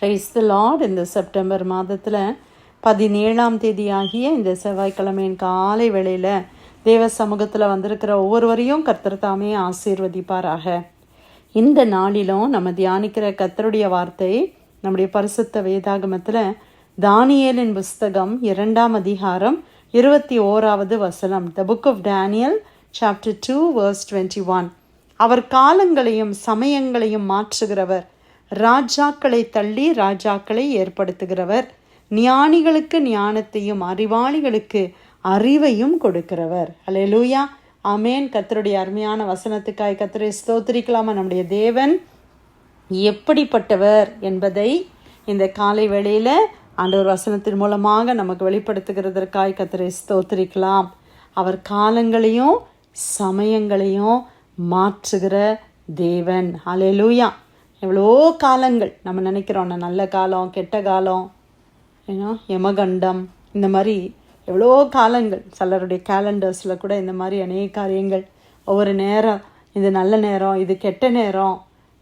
ஷைஸ் த Lord இந்த September மாதத்தில் பதினேழாம் தேதி ஆகிய இந்த செவ்வாய்க்கிழமையின் காலை வேளையில் தேவ சமூகத்தில் வந்திருக்கிற ஒவ்வொருவரையும் கர்த்தர் தாமே ஆசீர்வதிப்பாராக. இந்த நாளிலும் நம்ம தியானிக்கிற கர்த்தருடைய வார்த்தை நம்முடைய பரிசுத்த வேதாகமத்தில் தானியேலின் புஸ்தகம் இரண்டாம் அதிகாரம் இருபத்தி ஓராவது வசனம். The book of Daniel chapter two verse twenty one அவர் காலங்களையும் சமயங்களையும் மாற்றுகிறவர். ராஜாக்களை தள்ளி ராஜாக்களை ஏற்படுத்துகிறவர். ஞானிகளுக்கு ஞானத்தையும் அறிவாளிகளுக்கு அறிவையும் கொடுக்கிறவர். அலே லூயா அமேன் கத்தருடைய அருமையான வசனத்துக்காய் கத்தரை ஸ்தோத்திரிக்கலாமா? நம்முடைய தேவன் எப்படிப்பட்டவர் என்பதை இந்த காலை வேளையில் ஆண்டவர் வசனத்தின் மூலமாக நமக்கு வெளிப்படுத்துகிறதற்காய் கத்தரை ஸ்தோத்திரிக்கலாம். அவர் காலங்களையும் சமயங்களையும் மாற்றுகிற தேவன். அலையலூயா எவ்வளோ காலங்கள் நம்ம நினைக்கிறோம் நல்ல காலம் கெட்ட காலம் ஏன்னா யமகண்டம் இந்த மாதிரி எவ்வளோ காலங்கள் சிலருடைய கேலண்டர்ஸில் கூட இந்த மாதிரி அநேக காரியங்கள். ஒவ்வொரு நேரம் இது நல்ல நேரம் இது கெட்ட நேரம்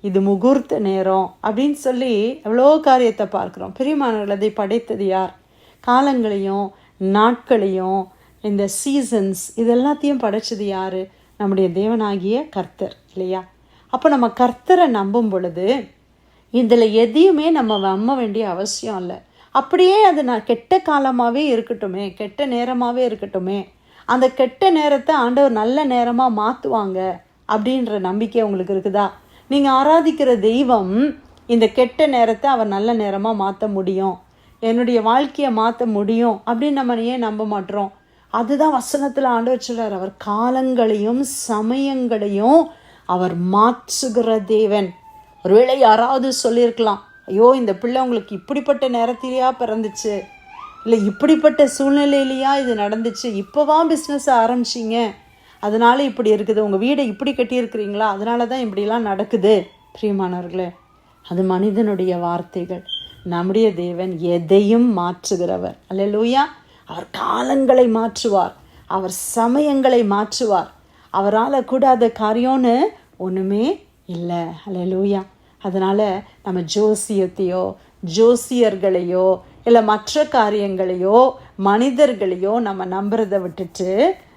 இது முகூர்த்த நேரம் அப்படின்னு சொல்லி எவ்வளோ காரியத்தை பார்க்குறோம். பெரியமானவர்கள் அதை படைத்தது யார்? காலங்களையும் நாட்களையும் இந்த சீசன்ஸ் இது எல்லாத்தையும் படைச்சது யார்? நம்முடைய தேவனாகிய கர்த்தர் இல்லையா? அப்போ நம்ம கர்த்தரை நம்பும் பொழுது இதில் எதையுமே நம்ம நம்ப வேண்டிய அவசியம் இல்லை. அப்படியே அது நான் கெட்ட காலமாகவே இருக்கட்டுமே கெட்ட நேரமாகவே இருக்கட்டுமே அந்த கெட்ட நேரத்தை ஆண்டவர் நல்ல நேரமாக மாற்றுவாங்க அப்படின்ற நம்பிக்கை உங்களுக்கு இருக்குதா? நீங்கள் ஆராதிக்கிற தெய்வம் இந்த கெட்ட நேரத்தை அவர் நல்ல நேரமாக மாற்ற முடியும். என்னுடைய வாழ்க்கையை மாற்ற முடியும் அப்படின்னு நம்ம ஏன் நம்ப மாட்டோம் அதுதான் வசனத்தில் ஆண்டு சொல்றார். அவர் காலங்களையும் சமயங்களையும் அவர் மாற்றுகிற தேவன். ஒருவேளை யாராவது சொல்லியிருக்கலாம் ஐயோ இந்த பிள்ளை உங்களுக்கு இப்படிப்பட்ட நேரத்திலேயா பிறந்துச்சு? இல்லை இப்படிப்பட்ட சூழ்நிலையிலையா இது நடந்துச்சு? இப்போவா பிஸ்னஸ் ஆரம்பிச்சிங்க? அதனால இப்படி இருக்குது. உங்கள் வீடை இப்படி கட்டியிருக்கிறீங்களா? அதனால தான் இப்படிலாம் நடக்குது. பிரியமானவர்களே அது மனிதனுடைய வார்த்தைகள். நம்முடைய தேவன் எதையும் மாற்றுகிறவர். அல்ல லூயா அவர் காலங்களை மாற்றுவார். அவர் சமயங்களை மாற்றுவார். அவரால் கூடாத காரியம்னு ஒன்றுமே இல்லை. அல்லேலூயா அதனால் நம்ம ஜோசியத்தையோ ஜோசியர்களையோ இல்லை மற்ற காரியங்களையோ மனிதர்களையோ நம்ம நம்புறதை விட்டுட்டு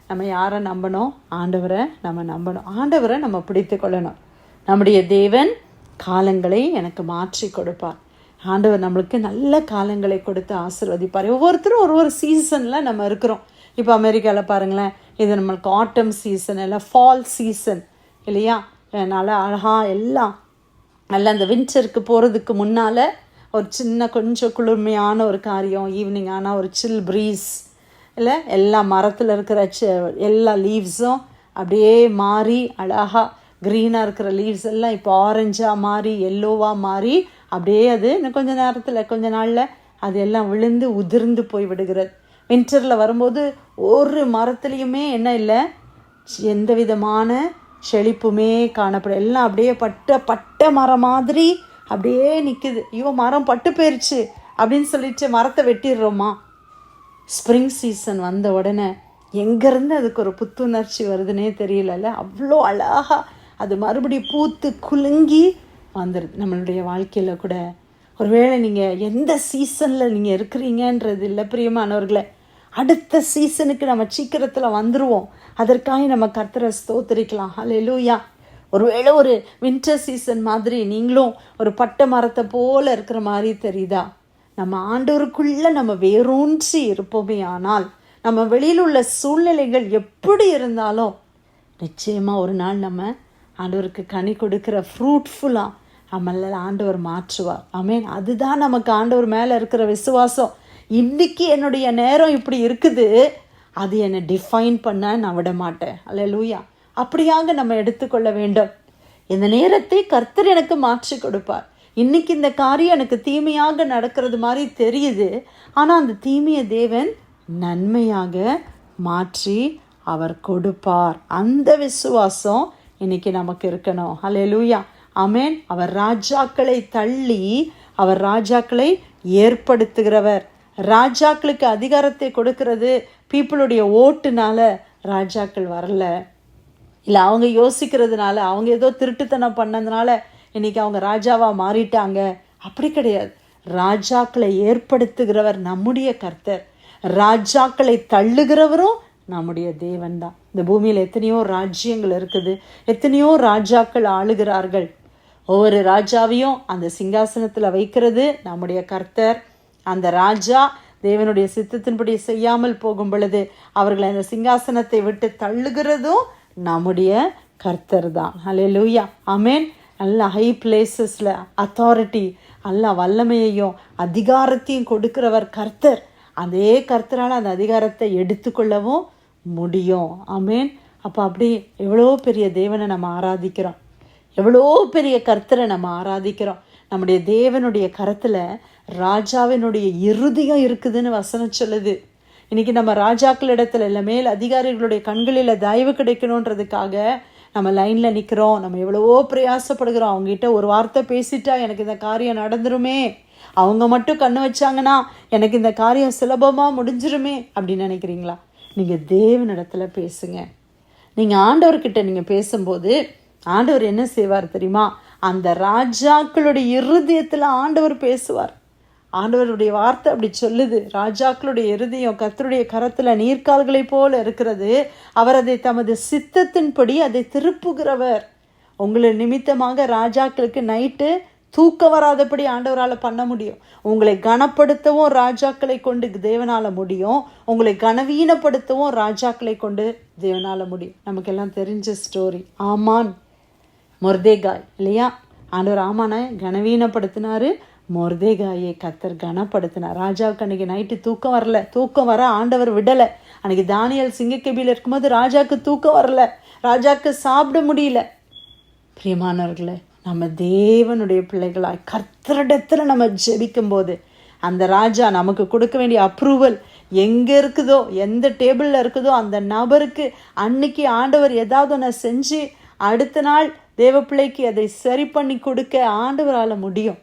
நம்ம யாரை நம்பணும்? ஆண்டவரை நம்ம நம்பணும். ஆண்டவரை நம்ம பிடித்து கொள்ளணும். நம்முடைய தேவன் காலங்களை எனக்கு மாற்றி கொடுப்பார். ஆண்டவர் நம்மளுக்கு நல்ல காலங்களை கொடுத்து ஆசிர்வதிப்பார். ஒவ்வொருத்தரும் ஒரு ஒரு சீசனில் நம்ம இருக்கிறோம். இப்போ அமெரிக்காவில் பாருங்களேன் இது நம்மளுக்கு ஆட்டம் சீசன் இல்லை ஃபால் சீசன் இல்லையா? நல்லா அழகாக எல்லாம் நல்ல அந்த வின்டருக்கு போகிறதுக்கு முன்னால் ஒரு சின்ன கொஞ்சம் குளிர்மையான ஒரு காரியம் ஈவினிங் ஆனால் ஒரு சில் ப்ரீஸ் இல்லை எல்லா மரத்தில் இருக்கிற எல்லா லீவ்ஸும் அப்படியே மாறி அழகாக க்ரீனாக இருக்கிற லீவ்ஸ் எல்லாம் இப்போ ஆரஞ்சாக மாறி எல்லோவாக மாறி அப்படியே அது இன்னும் கொஞ்சம் நேரத்தில் கொஞ்ச நாளில் அது எல்லாம் விழுந்து உதிர்ந்து போய் விடுகிறது. வின்டரில் வரும்போது ஒரு மரத்துலேயுமே என்ன இல்லை எந்த விதமான செழிப்புமே காணப்படும் எல்லாம் அப்படியே பட்ட பட்ட மரம் மாதிரி அப்படியே நிற்குது ஐயோ மரம் பட்டு போயிடுச்சு அப்படின்னு சொல்லிட்டு மரத்தை வெட்டிடுறோமா? ஸ்ப்ரிங் சீசன் வந்த உடனே எங்கேருந்து அதுக்கு ஒரு புத்துணர்ச்சி வருதுன்னே தெரியலல்ல? அவ்வளோ அழகாக அது மறுபடியும் பூத்து குலுங்கி வந்துடுது நம்மளுடைய வாழ்க்கையில் கூட. ஒருவேளை நீங்கள் எந்த சீசனில் நீங்கள் இருக்கிறீங்கன்றது இல்லை பிரியமானவர்களை. அடுத்த சீசனுக்கு நம்ம சீக்கிரத்தில் வந்துடுவோம் அதற்காக நம்ம கர்த்தரை ஸ்தோத்திரிக்கலாம். ஹலெலூயா ஒருவேளை ஒரு வின்டர் சீசன் மாதிரி நீங்களும் ஒரு பட்டை மரத்தை போல் இருக்கிற மாதிரி தெரியுதா? நம்ம ஆண்டவருக்குள்ளே நம்ம வேரூன்றி இருப்போமே ஆனால் நம்ம வெளியில் உள்ள சூழ்நிலைகள் எப்படி இருந்தாலும் நிச்சயமாக ஒரு நாள் நம்ம ஆண்டவருக்கு கனி கொடுக்குற ஃப்ரூட்ஃபுல்லாக நம்மளால் ஆண்டவர் மாற்றுவார். ஐ மீன் அதுதான் நமக்கு ஆண்டவர் மேலே இருக்கிற விசுவாசம். இன்னைக்கு என்னுடைய நேரம் இப்படி இருக்குது அது என்னை டிஃபைன் பண்ண நான் விட மாட்டேன். அல்ல லூயா அப்படியாக நம்ம எடுத்துக்கொள்ள வேண்டும். இந்த நேரத்தை கர்த்தர் எனக்கு மாற்றி கொடுப்பார். இன்னைக்கு இந்த காரியம் எனக்கு தீமையாக நடக்கிறது மாதிரி தெரியுது. ஆனால் அந்த தீமையை தேவன் நன்மையாக மாற்றி அவர் கொடுப்பார். அந்த விசுவாசம் இன்னைக்கு நமக்கு இருக்கணும். ஹலே லூயா அமேன் அவர் ராஜாக்களை தள்ளி அவர் ராஜாக்களை ஏற்படுத்துகிறவர். ராஜாக்களுக்கு அதிகாரத்தை கொடுக்கறது பீப்புளுடைய ஓட்டுனால ராஜாக்கள் வரல. இல்லை அவங்க யோசிக்கிறதுனால அவங்க ஏதோ திருட்டுத்தனம் பண்ணதுனால இன்னைக்கு அவங்க ராஜாவாக மாறிட்டாங்க. அப்படி கிடையாது. ராஜாக்களை ஏற்படுத்துகிறவர் நம்முடைய கர்த்தர். ராஜாக்களை தள்ளுகிறவரும் நம்முடைய தேவன் தான் இந்த பூமியில் எத்தனையோ ராஜ்யங்கள் இருக்குது. எத்தனையோ ராஜாக்கள் ஆளுகிறார்கள். ஒவ்வொரு ராஜாவையும் அந்த சிங்காசனத்தில் வைக்கிறது நம்முடைய கர்த்தர். அந்த ராஜா தேவனுடைய சித்தத்தின்படி செய்யாமல் போகும் பொழுது அவர்களை அந்த சிங்காசனத்தை விட்டு தள்ளுகிறதும் நம்முடைய கர்த்தர் தான். ஹலே லூயா அமேன் நல்ல ஹை பிளேசஸில் அத்தாரிட்டி நல்ல வல்லமையையும் அதிகாரத்தையும் கொடுக்கிறவர் கர்த்தர். அதே கர்த்தரால் அந்த அதிகாரத்தை எடுத்துக்கொள்ளவும் முடியும். அமேன் அப்போ அப்படி எவ்வளோ பெரிய தேவனை நம்ம ஆராதிக்கிறோம். எவ்வளோ பெரிய கர்த்தரை நம்ம ஆராதிக்கிறோம். நம்முடைய தேவனுடைய கரத்தில் ராஜாவினுடைய இறுதியம் இருக்குதுன்னு வசனம் சொல்லுது. இன்றைக்கி நம்ம ராஜாக்கள் இடத்துல இல்லை மேல் அதிகாரிகளுடைய கண்களில் தயவு கிடைக்கணுன்றதுக்காக நம்ம லைனில் நிற்கிறோம் நம்ம எவ்வளவோ பிரயாசப்படுகிறோம். அவங்ககிட்ட ஒரு வார்த்தை பேசிட்டா எனக்கு இந்த காரியம் நடந்துருமே. அவங்க மட்டும் கண்ணு வச்சாங்கன்னா எனக்கு இந்த காரியம் சுலபமாக முடிஞ்சிருமே அப்படின்னு நினைக்கிறீங்களா? நீங்கள் தேவனிடத்தில் பேசுங்க. நீங்கள் ஆண்டவர்கிட்ட நீங்கள் பேசும்போது ஆண்டவர் என்ன செய்வார் தெரியுமா? அந்த ராஜாக்களுடைய இருதயத்தில் ஆண்டவர் பேசுவார். ஆண்டவருடைய வார்த்தை அப்படி சொல்லுது. ராஜாக்களுடைய இருதயம் கத்தருடைய கரத்தில் நீர்க்கால்களை போல இருக்கிறது. அவர் அதை தமது சித்தத்தின்படி அதை திருப்புகிறவர். உங்களை நிமித்தமாக ராஜாக்களுக்கு நைட்டு தூக்கம் வராதபடி ஆண்டவரால் பண்ண முடியும். உங்களை கனப்படுத்தவும் ராஜாக்களை கொண்டு தேவனால் முடியும். உங்களை கனவீனப்படுத்தவும் ராஜாக்களை கொண்டு தேவனால் முடியும். நமக்கெல்லாம் தெரிஞ்ச ஸ்டோரி ஆமான். மொர்தேகாய் இல்லையா? ஆண்டவர் ஆமானை கனவீனப்படுத்தினாரு. மொர்தேகாயை கத்தர் கனப்படுத்தினார். ராஜாவுக்கு அன்றைக்கி நைட்டு தூக்கம் வரல. தூக்கம் வர ஆண்டவர் விடலை. அன்றைக்கி தானியல் சிங்கக்கபியில் இருக்கும்போது ராஜாவுக்கு தூக்கம் வரல. ராஜாவுக்கு சாப்பிட முடியல. பிரியமானவர்களே நம்ம தேவனுடைய பிள்ளைகளாய் கர்த்தரிடத்தில் நம்ம ஜெபிக்கும்போது அந்த ராஜா நமக்கு கொடுக்க வேண்டிய அப்ரூவல் எங்கே இருக்குதோ எந்த டேபிளில் இருக்குதோ அந்த நபருக்கு அன்னைக்கு ஆண்டவர் ஏதாவது ஒன்று செஞ்சு அடுத்த நாள் தேவப்பிள்ளைக்கு அதை சரி பண்ணி கொடுக்க ஆண்டவரால் முடியும்.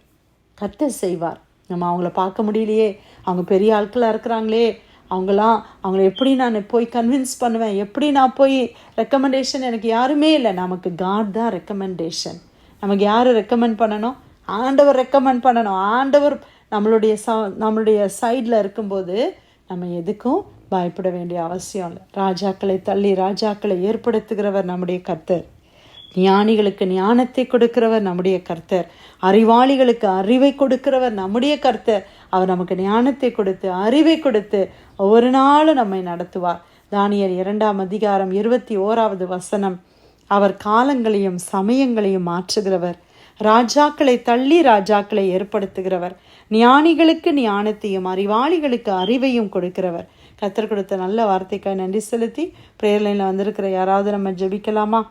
கத்த செய்வார். நம்ம அவங்கள பார்க்க முடியலையே. அவங்க பெரிய ஆட்களாக இருக்கிறாங்களே. அவங்களாம் அவங்கள எப்படி நான் போய் கன்வின்ஸ் பண்ணுவேன்? எப்படி நான் போய் ரெக்கமெண்டேஷன் எனக்கு யாருமே இல்லை. நமக்கு காட் தான் ரெக்கமெண்டேஷன் நமக்கு யார் ரெக்கமெண்ட் பண்ணணும்? ஆண்டவர் ரெக்கமெண்ட் பண்ணணும். ஆண்டவர் நம்மளுடைய ச நம்மளுடைய சைடில் இருக்கும்போது நம்ம எதுக்கும் பயப்பட வேண்டிய அவசியம் இல்லை. ராஜாக்களை தள்ளி ராஜாக்களை ஏற்படுத்துகிறவர் நம்முடைய கத்தர் ஞானிகளுக்கு ஞானத்தை கொடுக்கிறவர் நம்முடைய கர்த்தர். அறிவாளிகளுக்கு அறிவை கொடுக்கிறவர் நம்முடைய கர்த்தர். அவர் நமக்கு ஞானத்தை கொடுத்து அறிவை கொடுத்து ஒவ்வொரு நாளும் நம்மை நடத்துவார். தானியர் இரண்டாம் அதிகாரம் இருபத்தி ஓராவது வசனம். அவர் காலங்களையும் சமயங்களையும் மாற்றுகிறவர். ராஜாக்களை தள்ளி ராஜாக்களை ஏற்படுத்துகிறவர். ஞானிகளுக்கு ஞானத்தையும் அறிவாளிகளுக்கு அறிவையும் கொடுக்கிறவர். கத்தர் கொடுத்த நல்ல வார்த்தைக்காய் நன்றி செலுத்தி பிரேர்லைனில் வந்திருக்கிற யாராவது நம்ம ஜெபிக்கலாமா?